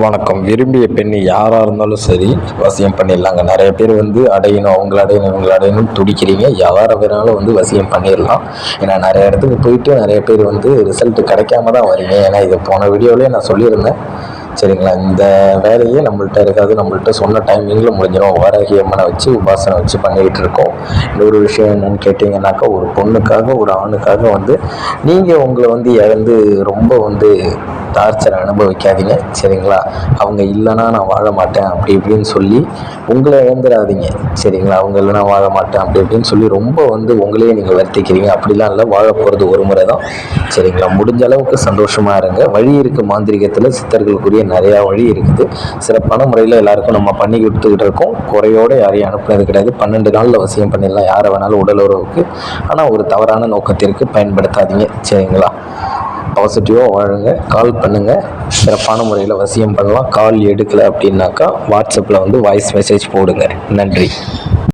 வணக்கம். விரும்பிய பெண் யாராக இருந்தாலும் சரி வசியம் பண்ணிடலாங்க. நிறைய பேர் வந்து அடையணும் அவங்கள அடையணும் இவங்கள அடையணும் துடிக்கிறீங்க. யாரை வேணாலும் வந்து வசியம் பண்ணிடலாம். ஏன்னா நிறைய இடத்துக்கு போயிட்டு நிறைய பேர் வந்து ரிசல்ட் கிடைக்காம தான் வரீங்க. ஏன்னா இது போன வீடியோவிலே நான் சொல்லியிருந்தேன். சரிங்களா? இந்த வேலையே நம்மள்கிட்ட இருக்காது. நம்மள்கிட்ட சொன்ன டைமிங்கில் முடிஞ்சிடும். வாராகி அம்மனை வச்சு உபாசனை வச்சு பண்ணிக்கிட்டு இருக்கோம். இன்னொரு விஷயம் என்னன்னு கேட்டிங்கன்னாக்கா ஒரு பொண்ணுக்காக ஒரு ஆணுக்காக வந்து நீங்கள் உங்களை வந்து இழந்து ரொம்ப வந்து டார்ச்சர் அனுபவிக்காதீங்க சரிங்களா? அவங்க இல்லைன்னா நான் வாழ மாட்டேன் அப்படி இப்படின்னு சொல்லி உங்களை இழந்துடாதீங்க சரிங்களா? அவங்க இல்லைனா வாழ மாட்டேன் அப்படி இப்படின்னு சொல்லி ரொம்ப வந்து உங்களையே நீங்கள் வருத்திக்கிறீங்க. அப்படிலாம் இல்லை வாழ போகிறது ஒரு முறை தான் சரிங்களா? முடிஞ்ச அளவுக்கு சந்தோஷமாக இருங்க. வழி இருக்குது மாந்திரிகத்தில் சித்தர்களுக்குரிய நிறையா வழி இருக்குது. சிறப்பான முறையில் எல்லாருக்கும் நம்ம பண்ணி கொடுத்துக்கிட்டு இருக்கோம். குறையோடு யாரையும் அனுப்புனது கிடையாது. பன்னெண்டு நாளில் வசியம் பண்ணிடலாம் யாரை வேணாலும் உடல் உறவுக்கு. ஆனால் ஒரு தவறான நோக்கத்திற்கு பயன்படுத்தாதீங்க சரிங்களா? பாசிட்டிவாக வாழுங்க. கால் பண்ணுங்கள் சிறப்பான முறையில் வசியம் பண்ணலாம். கால் எடுக்கலை அப்படின்னாக்கா வாட்ஸ்அப்பில் வந்து வாய்ஸ் மெசேஜ் போடுங்க. நன்றி.